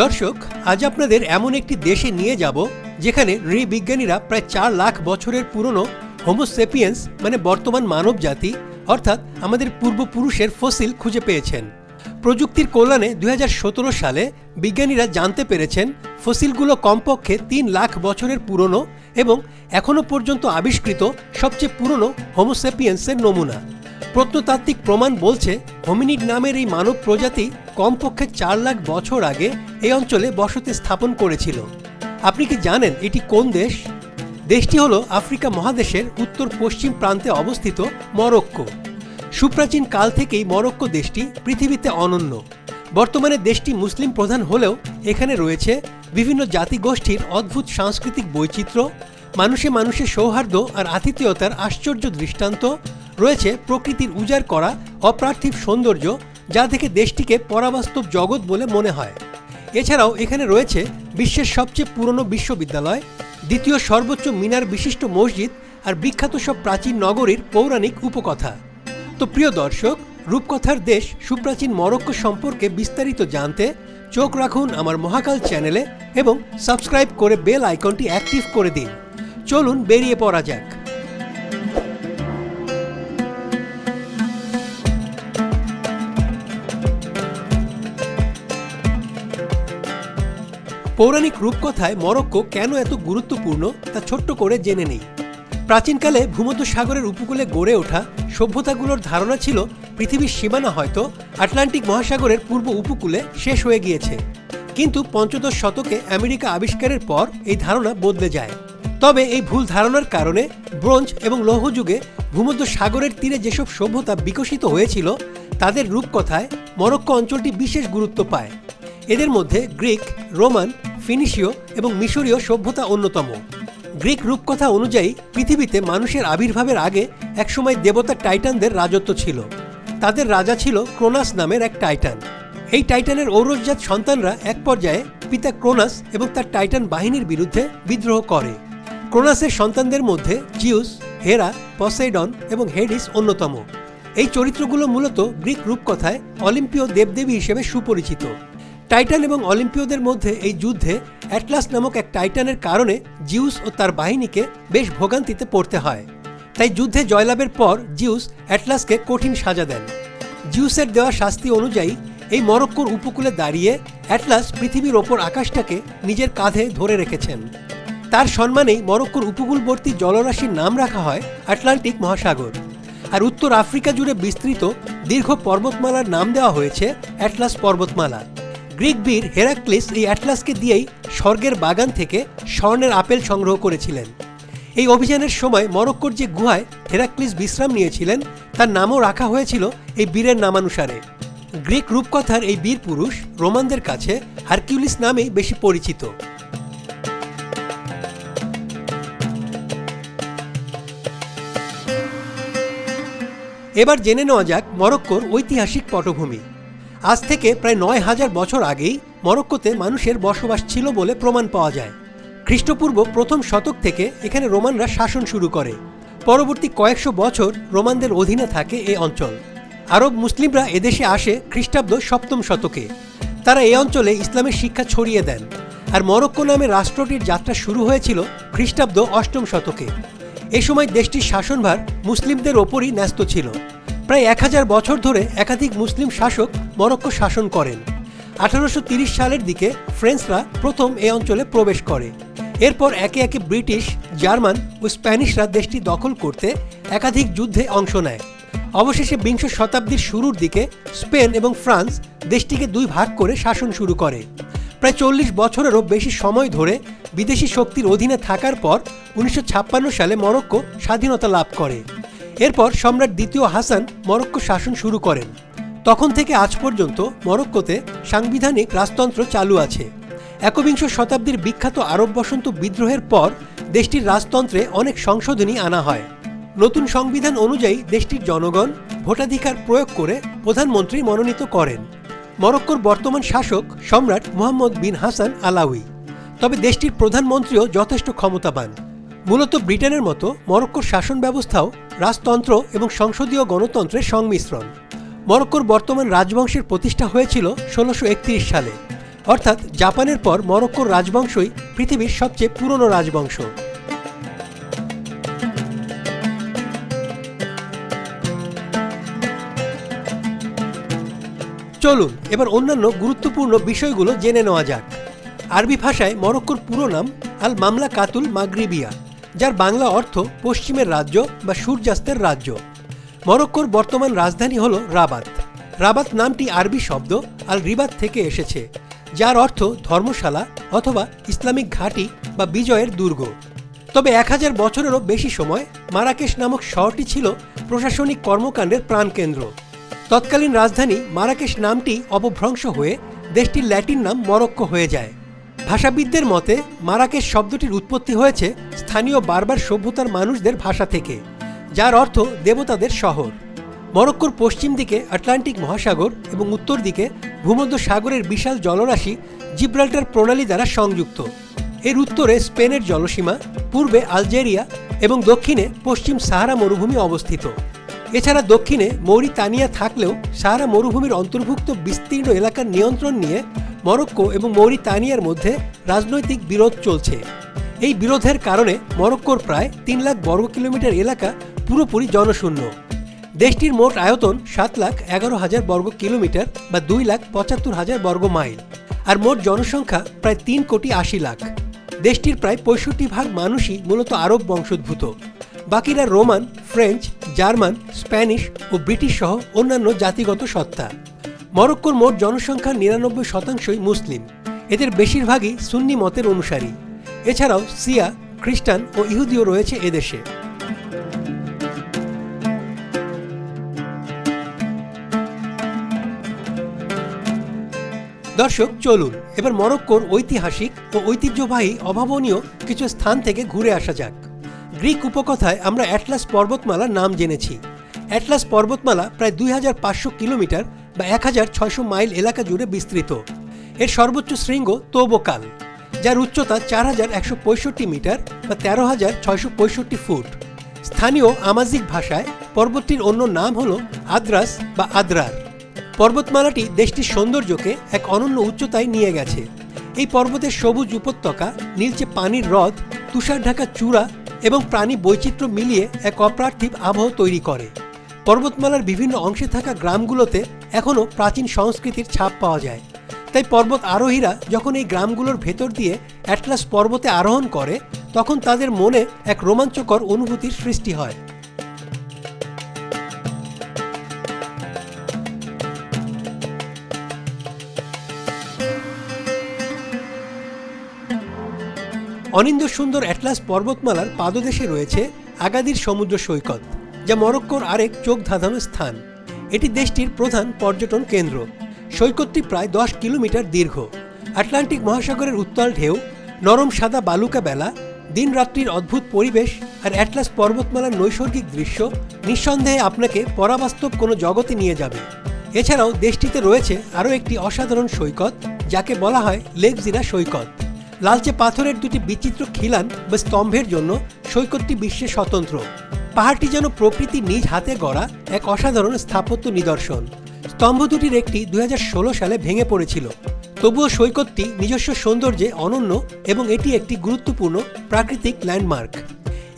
দর্শক, আজ আপনাদের এমন একটি দেশে নিয়ে যাব, যেখানে নৃবিজ্ঞানীরা প্রায় চার লাখ বছরের পুরনো হোমোসেপিয়েন্স মানে বর্তমান মানব জাতি, অর্থাৎ আমাদের পূর্বপুরুষের ফসিল খুঁজে পেয়েছেন। প্রযুক্তির কল্যাণে দুই হাজার সতেরো সালে বিজ্ঞানীরা জানতে পেরেছেন ফসিলগুলো কমপক্ষে তিন লাখ বছরের পুরনো এবং এখনও পর্যন্ত আবিষ্কৃত সবচেয়ে পুরনো হোমোসেপিয়েন্সের নমুনা। প্রত্নতাত্ত্বিক প্রমাণ বলছে হোমিনিড নামের এই মানব প্রজাতি কমপক্ষে চার লাখ বছর আগে এই অঞ্চলে বসতি স্থাপন করেছিল। আপনি কি জানেন এটি কোন দেশ? দেশটি হল আফ্রিকা মহাদেশের উত্তর পশ্চিম প্রান্তে অবস্থিত মরক্কো। সুপ্রাচীন কাল থেকেই মরক্কো দেশটি পৃথিবীতে অনন্য। বর্তমানে দেশটি মুসলিম প্রধান হলেও এখানে রয়েছে বিভিন্ন জাতিগোষ্ঠীর অদ্ভুত সাংস্কৃতিক বৈচিত্র্য, মানুষে মানুষে সৌহার্দ্য আর আতিথেয়তার আশ্চর্য দৃষ্টান্ত, রয়েছে প্রকৃতির উজাড় করা অপ্রার্থিব সৌন্দর্য যা থেকে দেশটিকে পরাবাস্তব জগৎ বলে মনে হয়। এছাড়াও এখানে রয়েছে বিশ্বের সবচেয়ে পুরনো বিশ্ববিদ্যালয়, দ্বিতীয় সর্বোচ্চ মিনার বিশিষ্ট মসজিদ আর বিখ্যাত সব প্রাচীন নগরীর পৌরাণিক উপকথা। তো প্রিয় দর্শক, রূপকথার দেশ সুপ্রাচীন মরক্কো সম্পর্কে বিস্তারিত জানতে চোখ রাখুন আমার মহাকাল চ্যানেলে এবং সাবস্ক্রাইব করে বেল আইকনটি অ্যাক্টিভ করে দিন। চলুন বেরিয়ে পড়া যাক। পৌরাণিক রূপকথায় মরক্কো কেন এত গুরুত্বপূর্ণ তা ছোট্ট করে জেনে নেই। প্রাচীনকালে ভূমধ্য সাগরের উপকূলে গড়ে ওঠা সভ্যতাগুলোর ধারণা ছিল পৃথিবীর সীমানা হয়তো আটলান্টিক মহাসাগরের পূর্ব উপকূলে শেষ হয়ে গিয়েছে। কিন্তু পঞ্চদশ শতকে আমেরিকা আবিষ্কারের পর এই ধারণা বদলে যায়। তবে এই ভুল ধারণার কারণে ব্রোঞ্জ এবং লৌহ যুগে ভূমধ্য সাগরের তীরে যেসব সভ্যতা বিকশিত হয়েছিল, তাদের রূপকথায় মরক্কো অঞ্চলটি বিশেষ গুরুত্ব পায়। এদের মধ্যে গ্রিক, রোমান ফিনিশীয় এবং মিশরীয় সভ্যতা অন্যতম। গ্রিক রূপকথা অনুযায়ী, পৃথিবীতে মানুষের আবির্ভাবের আগে একসময় দেবতা টাইটানদের রাজত্ব ছিল। তাদের রাজা ছিল ক্রোনাস নামের এক টাইটান। এই টাইটানের ঔরসজাত সন্তানরা এক পর্যায়ে পিতা ক্রোনাস এবং তার টাইটান বাহিনীর বিরুদ্ধে বিদ্রোহ করে। ক্রোনাসের সন্তানদের মধ্যে জিউস, হেরা, পসাইডন এবং হেডিস অন্যতম। এই চরিত্রগুলো মূলত গ্রিক রূপকথায় অলিম্পিয় দেবদেবী হিসেবে সুপরিচিত। টাইটান এবং অলিম্পিয়দের মধ্যে এই যুদ্ধে অ্যাটলাস নামক এক টাইটানের কারণে জিউস ও তার বাহিনীকে বেশ ভোগান্তিতে পড়তে হয়। তাই যুদ্ধে জয়লাভের পর জিউস অ্যাটলাসকে কঠিন সাজা দেন। জিউসের দেওয়া শাস্তি অনুযায়ী এই মরক্কোর উপকূলে দাঁড়িয়ে অ্যাটলাস পৃথিবীর ওপর আকাশটাকে নিজের কাঁধে ধরে রেখেছেন। তার সম্মানেই মরক্কোর উপকূলবর্তী জলরাশির নাম রাখা হয় আটলান্টিক মহাসাগর। আর উত্তর আফ্রিকা জুড়ে বিস্তৃত দীর্ঘ পর্বতমালার নাম দেওয়া হয়েছে অ্যাটলাস পর্বতমালা। গ্রিক বীর হেরাক্লিস এই অ্যাটলাসকে দিয়েই স্বর্গের বাগান থেকে স্বর্ণের আপেল সংগ্রহ করেছিলেন। এই অভিযানের সময় মরক্কোর যে গুহায় হেরাক্লিস বিশ্রাম নিয়েছিলেন, তার নামও রাখা হয়েছিল এই বীরের নামানুসারে। গ্রিক রূপকথার এই বীর পুরুষ রোমানদের কাছে হারকিউলিস নামেই বেশি পরিচিত। এবার জেনে নেওয়া যাক মরক্কোর ঐতিহাসিক পটভূমি। আজ থেকে প্রায় নয় হাজার বছর আগেই মরক্কোতে মানুষের বসবাস ছিল বলে প্রমাণ পাওয়া যায়। খ্রিস্টপূর্ব প্রথম শতক থেকে এখানে রোমানরা শাসন শুরু করে। পরবর্তী কয়েকশো বছর রোমানদের অধীনে থাকে এ অঞ্চল। আরব মুসলিমরা এদেশে আসে খ্রিস্টাব্দ সপ্তম শতকে। তারা এ অঞ্চলে ইসলামের শিক্ষা ছড়িয়ে দেন। আর মরক্কো নামে রাষ্ট্রটির যাত্রা শুরু হয়েছিল খ্রিস্টাব্দ অষ্টম শতকে। এ সময় দেশটির শাসনভার মুসলিমদের ওপরই ন্যস্ত ছিল। প্রায় এক হাজার বছর ধরে একাধিক মুসলিম শাসক মরক্কো শাসন করেন। আঠারোশো সালের দিকে ফ্রেঞ্চরা প্রথম এ অঞ্চলে প্রবেশ করে। এরপর একে একে ব্রিটিশ, জার্মান ও স্প্যানিশরা দেশটি দখল করতে একাধিক যুদ্ধে অংশ নেয়। অবশেষে বিংশ শতাব্দীর শুরুর দিকে স্পেন এবং ফ্রান্স দেশটিকে দুই ভাগ করে শাসন শুরু করে। প্রায় চল্লিশ বছরেরও বেশি সময় ধরে বিদেশি শক্তির অধীনে থাকার পর উনিশশো ছাপ্পান্ন সালে মরক্কো স্বাধীনতা লাভ করে। এরপর সম্রাট দ্বিতীয় হাসান মরক্কো শাসন শুরু করেন। তখন থেকে আজ পর্যন্ত মরক্কোতে সাংবিধানিক রাজতন্ত্র চালু আছে। একবিংশ শতাব্দীর বিখ্যাত আরব বসন্ত বিদ্রোহের পর দেশটির রাজতন্ত্রে অনেক সংশোধনী আনা হয়। নতুন সংবিধান অনুযায়ী দেশটির জনগণ ভোটাধিকার প্রয়োগ করে প্রধানমন্ত্রী মনোনীত করেন। মরক্কোর বর্তমান শাসক সম্রাট মোহাম্মদ বিন হাসান আলাউই। তবে দেশটির প্রধানমন্ত্রীও যথেষ্ট ক্ষমতাবান। মূলত ব্রিটেনের মতো মরক্কোর শাসন ব্যবস্থাও রাজতন্ত্র এবং সংসদীয় গণতন্ত্রের সংমিশ্রণ। মরক্কোর বর্তমান রাজবংশের প্রতিষ্ঠা হয়েছিল ষোলোশো সালে। অর্থাৎ জাপানের পর মরক্কোর রাজবংশই পৃথিবীর সবচেয়ে পুরনো রাজবংশ। চলুন, এবার অন্যান্য গুরুত্বপূর্ণ বিষয়গুলো জেনে নেওয়া যাক। আরবি ভাষায় মরক্কোর পুরো নাম আল মামলা কাতুল মাগরিবিয়া। যার বাংলা অর্থ পশ্চিমের রাজ্য বা সূর্যাস্তের রাজ্য। মরক্কোর বর্তমান রাজধানী হল রাবাত। রাবাত নামটি আরবি শব্দ আল রিবাত থেকে এসেছে, যার অর্থ ধর্মশালা অথবা ইসলামিক ঘাঁটি বা বিজয়ের দুর্গ। তবে এক হাজার বছরেরও বেশি সময় মারাকেশ নামক শহরটি ছিল প্রশাসনিক কর্মকাণ্ডের প্রাণকেন্দ্র। তৎকালীন রাজধানী মারাকেশ নামটি অপভ্রংশ হয়ে দেশটির ল্যাটিন নাম মরক্কো হয়ে যায়। ভাষাবিদদের মতে, মারাকেশ শব্দটির উৎপত্তি হয়েছে স্থানীয় বারবার সভ্যতার মানুষদের ভাষা থেকে, যার অর্থ দেবতাদের শহর। মরক্কোর পশ্চিম দিকে আটলান্টিক মহাসাগর এবং উত্তর দিকে ভূমধ্য সাগরের বিশাল জলরাশি জিব্রাল্টার প্রণালী দ্বারা সংযুক্ত। এর উত্তরে স্পেনের জলসীমা, পূর্বে আলজেরিয়া এবং দক্ষিণে পশ্চিম সাহারা মরুভূমি অবস্থিত। এছাড়া দক্ষিণে মৌরিতানিয়া থাকলেও সাহারা মরুভূমির অন্তর্ভুক্ত বিস্তীর্ণ এলাকার নিয়ন্ত্রণ নিয়ে মরক্কো এবং মৌরিতানিয়ার মধ্যে রাজনৈতিক বিরোধ চলছে। এই বিরোধের কারণে মরক্কোর প্রায় তিন লাখ বর্গ কিলোমিটার এলাকা পুরোপুরি জনশূন্য। দেশটির মোট আয়তন সাত লাখ এগারো হাজার বর্গ কিলোমিটার বা দুই লাখ পঁচাত্তর হাজার বর্গ মাইল, আর মোট জনসংখ্যা প্রায় তিন কোটি আশি লাখ। দেশটির প্রায় পঁয়ষট্টি ভাগ মানুষই মূলত আরব বংশোদ্ভূত। বাকিরা রোমান, ফ্রেঞ্চ, জার্মান, স্প্যানিশ ও ব্রিটিশ সহ অন্যান্য জাতিগত সত্তা। মরক্কোর মোট জনসংখ্যার নিরানব্বই শতাংশই মুসলিম। এদের বেশিরভাগই সুন্নি মতের অনুসারী। এছাড়াও সিয়া খ্রিস্টান ও ইহুদিও রয়েছে এদেশে। দর্শক, চলুন। এবার মরক্কোর ঐতিহাসিক ও ঐতিহ্যবাহী অভাবনীয় কিছু স্থান থেকে ঘুরে আসা যাক। গ্রিক উপকথায় আমরা অ্যাটলাস পর্বতমালার নাম জেনেছি। অ্যাটলাস পর্বতমালা প্রায় দুই হাজার পাঁচশো কিলোমিটার বা এক হাজার ছয়শো মাইল এলাকা জুড়ে বিস্তৃত। এর সর্বোচ্চ শৃঙ্গ তোবোকাল, যার উচ্চতা চার হাজার একশো পঁয়ষট্টি মিটার বা তেরো হাজার ছয়শো পঁয়ষট্টি ফুট। স্থানীয় আমাজিক ভাষায় পর্বতটির অন্য নাম হল আদ্রাস বা আদ্রার। পর্বতমালাটি দেশটির সৌন্দর্যকে এক অনন্য উচ্চতায় নিয়ে গেছে। এই পর্বতের সবুজ উপত্যকা, নীলচে পানির হ্রদ, তুষার ঢাকা চূড়া এবং প্রাণী বৈচিত্র্য মিলিয়ে এক অপ্রার্থিব আবহ তৈরি করে। পর্বতমালার বিভিন্ন অংশে থাকা গ্রামগুলোতে এখনও প্রাচীন সংস্কৃতির ছাপ পাওয়া যায়। তাই পর্বত আরোহীরা যখন এই গ্রামগুলোর ভেতর দিয়ে অ্যাটলাস পর্বতে আরোহণ করে, তখন তাদের মনে এক রোমাঞ্চকর অনুভূতির সৃষ্টি হয়। অনিন্দ সুন্দর অ্যাটলাস পর্বতমালার পাদদেশে রয়েছে আগাদির সমুদ্র সৈকত, যা মরক্কোর আরেক চোখ ধাঁধানো স্থান। এটি দেশটির প্রধান পর্যটন কেন্দ্র। সৈকতটি প্রায় দশ কিলোমিটার দীর্ঘ। আটলান্টিক মহাসাগরের উত্তাল ঢেউ, নরম সাদা বালুকা বেলা দিন রাত্রির অদ্ভুত পরিবেশ আর অ্যাটলাস পর্বতমালার নৈসর্গিক দৃশ্য নিঃসন্দেহে আপনাকে পরাবাস্তব কোনো জগতে নিয়ে যাবে। এছাড়াও দেশটিতে রয়েছে আরও একটি অসাধারণ সৈকত, যাকে বলা হয় লেকজিরা সৈকত। লালচে পাথরের দুটি বিচিত্র খিলান বা স্তম্ভের জন্য সৈকতটি বিশ্বে স্বতন্ত্র। পাহাড়টি যেন প্রকৃতি নিজ হাতে গড়া এক অসাধারণ স্থাপত্য নিদর্শন। স্তম্ভ দুটির একটি দুই হাজার ষোলো সালে ভেঙে পড়েছিল। তবুও সৈকতটি নিজস্ব সৌন্দর্যে অনন্য এবং এটি একটি গুরুত্বপূর্ণ প্রাকৃতিক ল্যান্ডমার্ক।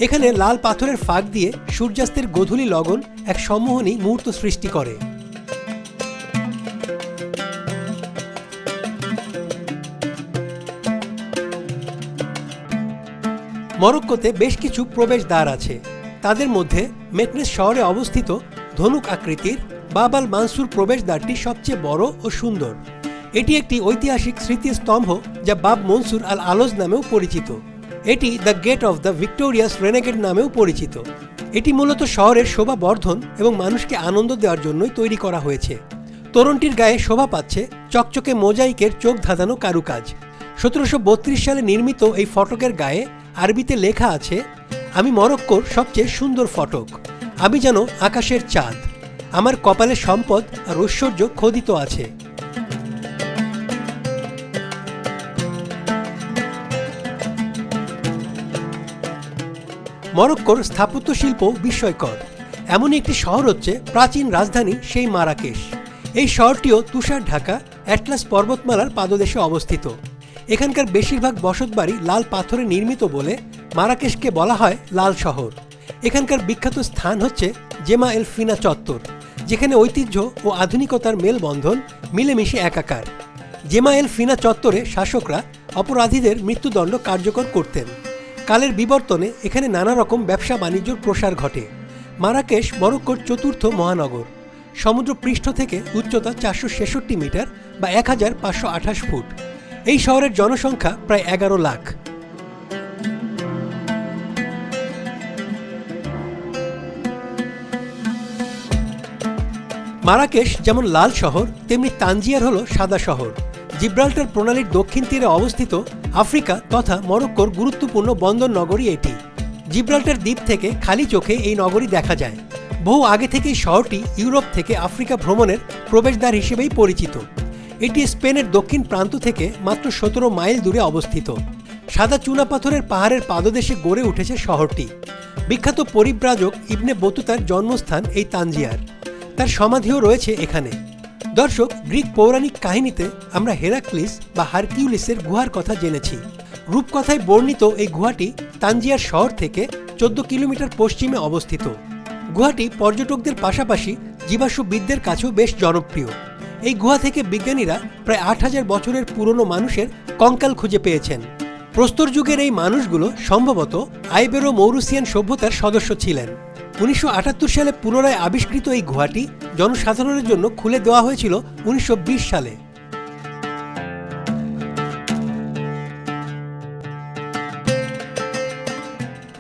এখানে লাল পাথরের ফাঁক দিয়ে সূর্যাস্তের গধূলি লগন এক সম্মোহনী মুহূর্ত সৃষ্টি করে। মরক্কোতে বেশ কিছু প্রবেশদ্বার আছে। তাদের মধ্যে মেকনেস শহরে অবস্থিত ধনুক আকৃতির বাবাল মানসুর প্রবেশদ্বারটি সবচেয়ে বড় ও সুন্দর। এটি একটি ঐতিহাসিক স্মৃতিস্তম্ভ যা বাব মনসুর আল আলোজ নামেও পরিচিত। এটি the gate of the victorious renegade নামেও পরিচিত। এটি মূলত শহরের শোভা বর্ধন এবং মানুষকে আনন্দ দেওয়ার জন্যই তৈরি করা হয়েছে। তরুণটির গায়ে শোভা পাচ্ছে চকচকে মোজাইকের চোখ ধাঁধানো কারুকাজ। সতেরোশো বত্রিশ সালে নির্মিত এই ফটকের গায়ে আরবিতে লেখা আছে আমি মরক্কোর সবচেয়ে সুন্দর ফটক। আমি যেন আকাশের চাঁদ। আমার কপালে সম্পদ আর ঐশ্বর্য খোদিত আছে। মরক্কোর স্থাপত্য শিল্প বিস্ময়কর। এমনই একটি শহর হচ্ছে প্রাচীন রাজধানী সেই মারাকেশ। এই শহরটিও তুষার ঢাকা, অ্যাটলাস পর্বতমালার পাদদেশে অবস্থিত। এখানকার বেশিরভাগ বসতবাড়ি লাল পাথরে নির্মিত বলে মারাকেশকে বলা হয় লাল শহর। এখানকার বিখ্যাত স্থান হচ্ছে জেমা এল ফিনা চত্বর, যেখানে ঐতিহ্য ও আধুনিকতার মেলবন্ধন মিলেমিশে একাকার। জেমা এল ফিনা চত্বরে শাসকরা অপরাধীদের মৃত্যুদণ্ড কার্যকর করতেন। কালের বিবর্তনে এখানে নানা রকম ব্যবসা বাণিজ্যর প্রসার ঘটে। মারাকেশ মরক্কোর চতুর্থ মহানগর। সমুদ্র পৃষ্ঠ থেকে উচ্চতা চারশো ছেষট্টি মিটার বা এক হাজার পাঁচশো আঠাশ ফুট। এই শহরের জনসংখ্যা প্রায় এগারো লাখ। মারাকেশ যেমন লাল শহর, তেমনি তানজিয়ার হলো সাদা শহর। জিব্রাল্টার প্রণালীর দক্ষিণ তীরে অবস্থিত আফ্রিকা তথা মরক্কোর গুরুত্বপূর্ণ বন্দর নগরী এটি। জিব্রাল্টার দ্বীপ থেকে খালি চোখে এই নগরী দেখা যায়। বহু আগে থেকেই শহরটি ইউরোপ থেকে আফ্রিকা ভ্রমণের প্রবেশদ্বার হিসেবেই পরিচিত। এটি স্পেনের দক্ষিণ প্রান্ত থেকে মাত্র সতেরো মাইল দূরে অবস্থিত। সাদা চুনাপাথরের পাহাড়ের পাদদেশে গড়ে উঠেছে শহরটি। বিখ্যাত পরিব্রাজক ইবনে বতুতার জন্মস্থান এই তানজিয়ার। তার সমাধিও রয়েছে এখানে। দর্শক, গ্রিক পৌরাণিক কাহিনীতে আমরা হেরাক্লিস বা হারকিউলিসের গুহার কথা জেনেছি। রূপকথায় বর্ণিত এই গুহাটি তানজিয়ার শহর থেকে চোদ্দ কিলোমিটার পশ্চিমে অবস্থিত। গুহাটি পর্যটকদের পাশাপাশি জীবাশ্মবিদদের কাছেও বেশ জনপ্রিয়। এই গুহা থেকে বিজ্ঞানীরা প্রায় আট হাজার বছরের পুরনো মানুষের কঙ্কাল খুঁজে পেয়েছেন। প্রস্তর যুগের এই মানুষগুলো সম্ভবত আইবেরো মৌরুসিয়ান সভ্যতার সদস্য ছিলেন। উনিশশো সালে পুনরায় আবিষ্কৃত এই গুহাটি জনসাধারণের জন্য খুলে দেওয়া হয়েছিল উনিশশো সালে।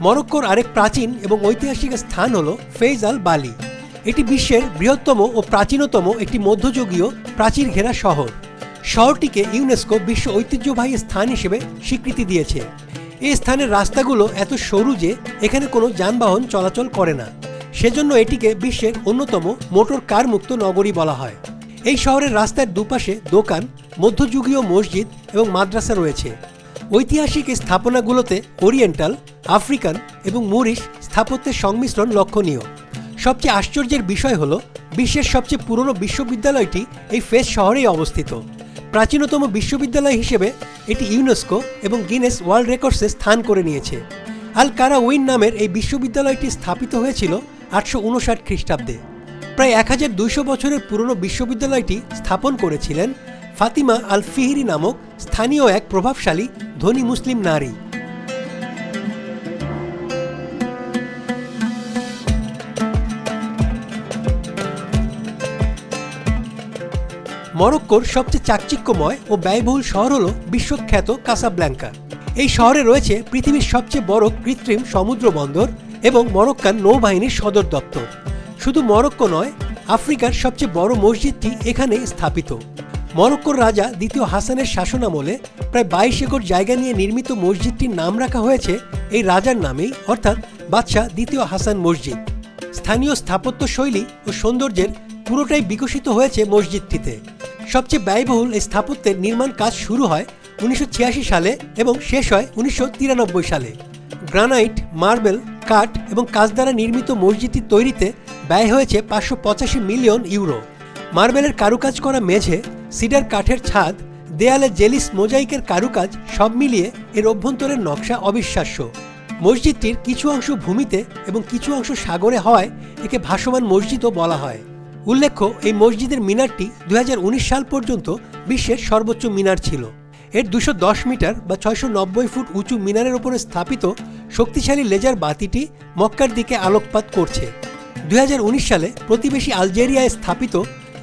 মরক্কোর আরেক প্রাচীন এবং ঐতিহাসিক স্থান হল ফেজ আল বালি। এটি বিশ্বের বৃহত্তম ও প্রাচীনতম একটি মধ্যযুগীয় প্রাচীর ঘেরা শহর। শহরটিকে ইউনেস্কো বিশ্ব ঐতিহ্যবাহী স্থান হিসেবে স্বীকৃতি দিয়েছে। এই স্থানের রাস্তাগুলো এত সরু যে এখানে কোনো যানবাহন চলাচল করে না। সেজন্য এটিকে বিশ্বের অন্যতম মোটর কার মুক্ত নগরী বলা হয়। এই শহরের রাস্তার দুপাশে দোকান, মধ্যযুগীয় মসজিদ এবং মাদ্রাসা রয়েছে। ঐতিহাসিক স্থাপনাগুলোতে ওরিয়েন্টাল, আফ্রিকান এবং মুরিশ স্থাপত্যের সংমিশ্রণ লক্ষণীয়। সবচেয়ে আশ্চর্যের বিষয় হল, বিশ্বের সবচেয়ে পুরনো বিশ্ববিদ্যালয়টি এই ফেস শহরেই অবস্থিত। প্রাচীনতম বিশ্ববিদ্যালয় হিসেবে এটি ইউনেস্কো এবং গিনেস ওয়ার্ল্ড রেকর্ডসে স্থান করে নিয়েছে। আল কারা উইন নামের এই বিশ্ববিদ্যালয়টি স্থাপিত হয়েছিল আটশো উনষাট খ্রিস্টাব্দে। প্রায় এক হাজার দুইশো বছরের পুরনো বিশ্ববিদ্যালয়টি স্থাপন করেছিলেন ফাতিমা আল ফিহিরি নামক স্থানীয় এক প্রভাবশালী ধনী মুসলিম নারী। মরক্কোর সবচেয়ে চাকচিক্যময় ও ব্যয়বহুল শহর হল বিশ্বখ্যাত কাসাব্ল্যাঙ্কা। এই শহরে রয়েছে পৃথিবীর সবচেয়ে বড় কৃত্রিম সমুদ্র বন্দর এবং মরক্কান নৌবাহিনীর সদর দপ্তর। শুধু মরক্কো নয়, আফ্রিকার সবচেয়ে বড় মসজিদটি এখানে স্থাপিত। মরক্কোর রাজা দ্বিতীয় হাসানের শাসনামলে প্রায় বাইশ একর জায়গা নিয়ে নির্মিত মসজিদটির নাম রাখা হয়েছে এই রাজার নামেই, অর্থাৎ বাদশাহ দ্বিতীয় হাসান মসজিদ। স্থানীয় স্থাপত্য শৈলী ও সৌন্দর্যের পুরোটাই বিকশিত হয়েছে মসজিদটিতে। সবচেয়ে ব্যয়বহুল এই স্থাপত্যের নির্মাণ কাজ শুরু হয় উনিশশো ছিয়াশি সালে এবং শেষ হয় উনিশশো তিরানব্বই সালে। গ্রানাইট, মার্বেল, কাঠ এবং কাজ দ্বারা নির্মিত মসজিদটি তৈরিতে ব্যয় হয়েছে পাঁচশো পঁচাশি মিলিয়ন ইউরো। মার্বেলের কারুকাজ করা মেঝে, সিডার কাঠের ছাদ, দেয়ালে জেলিস মোজাইকের কারুকাজ সব মিলিয়ে এর অভ্যন্তরের নকশা অবিশ্বাস্য। মসজিদটির কিছু অংশ ভূমিতে এবং কিছু অংশ সাগরে হওয়ায় একে ভাসমান মসজিদও বলা হয়। উল্লেখ্য, এই মসজিদের মিনারটি দুই হাজার উনিশ সাল পর্যন্ত বিশ্বের সর্বোচ্চ মিনার ছিল। এর দুশো মিটার বা ছয়শো নব্বই ফুট উঁচু মিনারের ওপরে স্থাপিত শক্তিশালী লেজার বাতিটি মক্কার দিকে আলোকপাত করছে। দুই হাজার উনিশ সালে প্রতিবেশী আলজেরিয়ায় স্থাপিত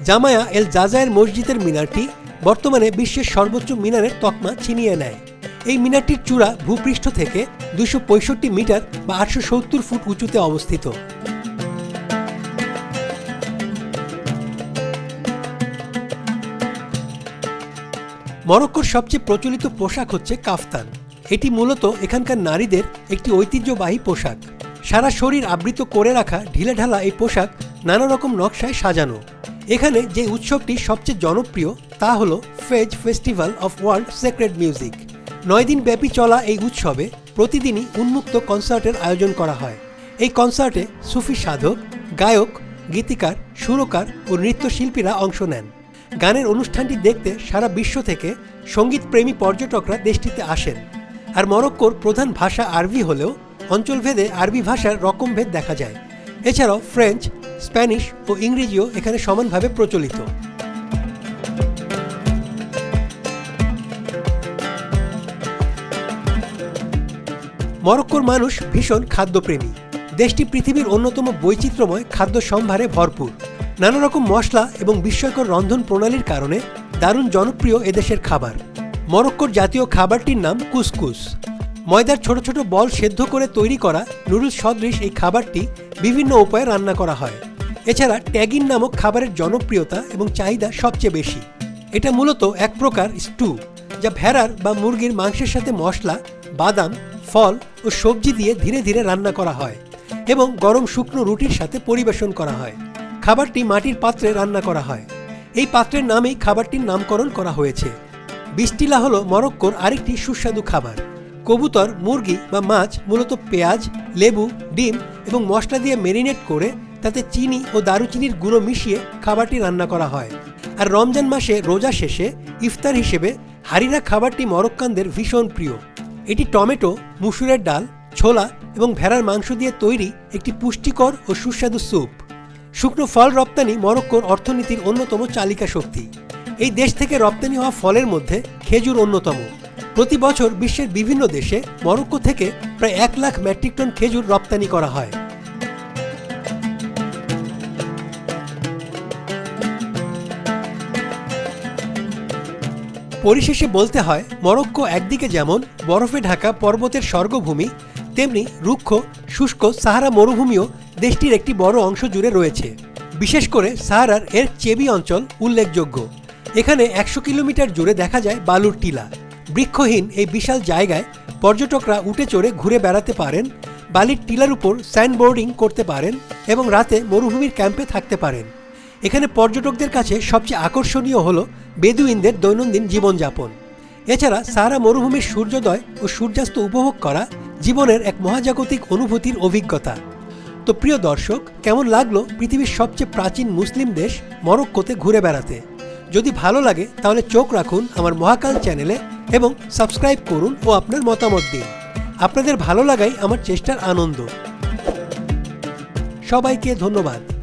জামায়া এল জাজায়ের মসজিদের মিনারটি বর্তমানে বিশ্বের সর্বোচ্চ মিনারের তকমা ছিনিয়ে নেয়। এই মিনারটির চূড়া ভূপৃষ্ঠ থেকে দুশো মিটার বা আটশো সত্তর ফুট উঁচুতে অবস্থিত। মরক্কোর সবচেয়ে প্রচলিত পোশাক হচ্ছে কাফতান। এটি মূলত এখানকার নারীদের একটি ঐতিহ্যবাহী পোশাক। সারা শরীর আবৃত করে রাখা ঢিলেঢালা এই পোশাক নানা রকম নকশায় সাজানো। এখানে যে উৎসবটি সবচেয়ে জনপ্রিয় তা হল Fez festival of world sacred music. নয় দিন ব্যাপী চলা এই উৎসবে প্রতিদিনই উন্মুক্ত কনসার্টের আয়োজন করা হয়। এই কনসার্টে সুফি সাধক, গায়ক, গীতিকার, সুরকার ও নৃত্যশিল্পীরা অংশ নেন। গানের অনুষ্ঠানটি দেখতে সারা বিশ্ব থেকে সঙ্গীতপ্রেমী পর্যটকরা দেশটিতে আসেন। আর মরক্কোর প্রধান ভাষা আরবি হলেও অঞ্চলভেদে আরবি ভাষার রকমভেদ দেখা যায়। এছাড়াও ফ্রেঞ্চ, স্প্যানিশ ও ইংরেজিও এখানে সমানভাবে প্রচলিত। মরক্কোর মানুষ ভীষণ খাদ্যপ্রেমী। দেশটি পৃথিবীর অন্যতম বৈচিত্র্যময় খাদ্য সম্ভারে ভরপুর। নানা রকম মশলা এবং বিস্ময়কর রন্ধন প্রণালীর কারণে দারুণ জনপ্রিয় এদেশের খাবার। মরক্কোর জাতীয় খাবারটির নাম কুসকুস। ময়দার ছোট ছোট বল সেদ্ধ করে তৈরি করা নুডলস সদৃশ এই খাবারটি বিভিন্ন উপায়ে রান্না করা হয়। এছাড়া ট্যাগিন নামক খাবারের জনপ্রিয়তা এবং চাহিদা সবচেয়ে বেশি। এটা মূলত এক প্রকার স্টু, যা ভেড়ার বা মুরগির মাংসের সাথে মশলা, বাদাম, ফল ও সবজি দিয়ে ধীরে ধীরে রান্না করা হয় এবং গরম শুকনো রুটির সাথে পরিবেশন করা হয়। খাবারটি মাটির পাত্রে রান্না করা হয়। এই পাত্রের নামেই খাবারটির নামকরণ করা হয়েছে। বিস্টিলা হলো মরক্কোর আরেকটি সুস্বাদু খাবার। কবুতর, মুরগি বা মাছ মূলত পেঁয়াজ, লেবু, ডিম এবং মশলা দিয়ে মেরিনেট করে তাতে চিনি ও দারুচিনির গুঁড়ো মিশিয়ে খাবারটি রান্না করা হয়। আর রমজান মাসে রোজা শেষে ইফতার হিসেবে হারিরা খাবারটি মরক্কানদের ভীষণ প্রিয়। এটি টমেটো, মুসুরের ডাল, ছোলা এবং ভেড়ার মাংস দিয়ে তৈরি একটি পুষ্টিকর ও সুস্বাদু স্যুপ। শুকনো ফল রপ্তানি মরক্কোর অর্থনীতির অন্যতম চালিকা শক্তি। এই দেশ থেকে রপ্তানি হওয়া ফলের মধ্যে খেজুর অন্যতম। প্রতি বছর বিশ্বের বিভিন্ন দেশে মরক্কো থেকে প্রায় এক লাখ মেট্রিক টন খেজুর রপ্তানি করা হয়। পরিশেষে বলতে হয়, মরক্কো একদিকে যেমন বরফে ঢাকা পর্বতের স্বর্গভূমি, তেমনি রুক্ষ, শুষ্ক সাহারা মরুভূমিও দেশটির একটি বড় অংশ জুড়ে রয়েছে। বিশেষ করে সাহারার এর চেবি অঞ্চল উল্লেখযোগ্য। এখানে একশো কিলোমিটার জুড়ে দেখা যায় বালুর টিলা। বৃক্ষহীন এই বিশাল জায়গায় পর্যটকরা উঠে চড়ে ঘুরে বেড়াতে পারেন, বালির টিলার উপর স্যান্ডবোর্ডিং করতে পারেন এবং রাতে মরুভূমির ক্যাম্পে থাকতে পারেন। এখানে পর্যটকদের কাছে সবচেয়ে আকর্ষণীয় হল বেদুইনদের দৈনন্দিন জীবনযাপন। এছাড়া সারা মরুভূমির সূর্যোদয় ও সূর্যাস্ত উপভোগ করা জীবনের এক মহাজাগতিক অনুভূতির অভিজ্ঞতা। তো প্রিয় দর্শক, কেমন লাগল পৃথিবীর সবচেয়ে প্রাচীন মুসলিম দেশ মরক্কোতে ঘুরে বেড়াতে? যদি ভালো লাগে, তাহলে চোখ রাখুন আমার মহাকাল চ্যানেলে এবং সাবস্ক্রাইব করুন ও আপনার মতামত দিন। আপনাদের ভালো লাগাই আমার চেষ্টার আনন্দ। সবাইকে ধন্যবাদ।